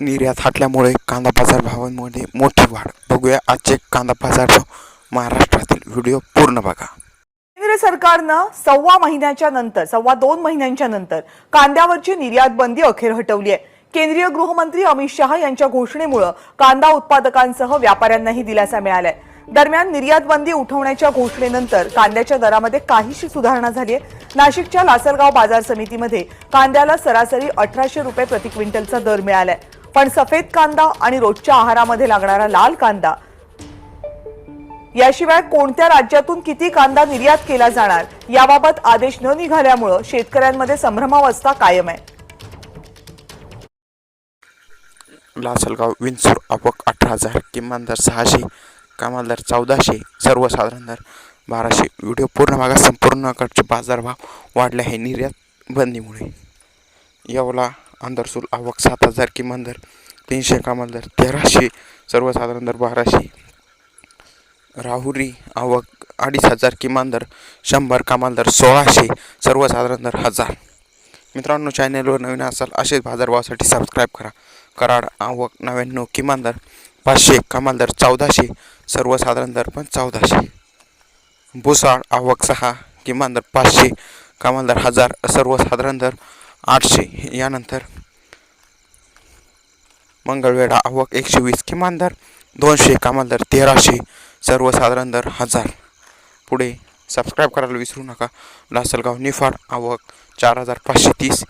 निर्यात हटल्यामुळे कांदा बाजारभावांमध्ये मोठी वाढ. बघूया आजचे कांदा बाजार भाव महाराष्ट्रातील व्हिडिओ पूर्ण बघा. केंद्र सरकारनं सव्वा महिन्याच्या नंतर सव्वा दोन महिन्यांच्या नंतर कांद्यावरची निर्यात बंदी अखेर हटवली आहे. केंद्रीय गृहमंत्री अमित शहा यांच्या घोषणेमुळे कांदा उत्पादकांसह व्यापाऱ्यांनाही दिलासा मिळालाय. दरम्यान निर्यात बंदी उठवण्याच्या घोषणेनंतर कांद्याच्या दरामध्ये काहीशी सुधारणा झाली आहे. नाशिकच्या लासलगाव बाजार समितीमध्ये कांद्याला सरासरी अठराशे रुपये प्रति क्विंटलचा दर मिळालाय. पण सफेद कांदा आणि रोजच्या आहारामध्ये लागणारा लाल कांदा. याशिवाय कोणत्या राज्यातून किती कांदा निर्यात केला जाणार याबाबत आदेश न निघाल्यामुळं शेतकऱ्यांमध्ये संभ्रमावस्था कायम आहे. लासलगाव विंचूर आवक अठरा हजार किमान दर सहाशे कमाल दर चौदाशे सर्वसाधारण दर बाराशे. व्हिडिओ पूर्ण भागात संपूर्ण कडचे बाजारभाव वाढले आहे निर्यात बंदीमुळे. येवला अंदरसूल आवक सात हजार किमान दर तीनशे कमाल दर तेराशे. सर्वसाधारण दर बाराशे. राहुरी आवक अडीच हजार किमान दर शंभर कमाल दर सोळाशे. सर्वसाधारण दर हजार. मित्रांनो चॅनेलवर नवीन असाल असेच बाजारभावासाठी सबस्क्राईब करा. कराड आवक नव्याण्णव किमान दर पाचशे कमाल दर चौदाशे. सर्वसाधारण दर पण चौदाशे. भुसाळ आवक सहा किमान दर पाचशे कमाल दर हजार. सर्वसाधारण दर आठशे. यानंतर मंगळवेढा आवक एकशे वीस. किमान दर दोनशे कमाल दर तेराशे. सर्वसाधारण दर हजार. पुढे सबस्क्राईब करायला विसरू नका. लासलगाव निफाड आवक चार हजार पाचशे तीस.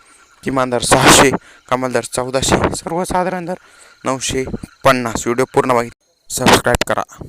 किमान दर सहाशे कमाल दर चौदाशे. सर्वसाधारण दर नऊशे पन्नास. व्हिडिओ पूर्ण माहिती सबस्क्राईब करा.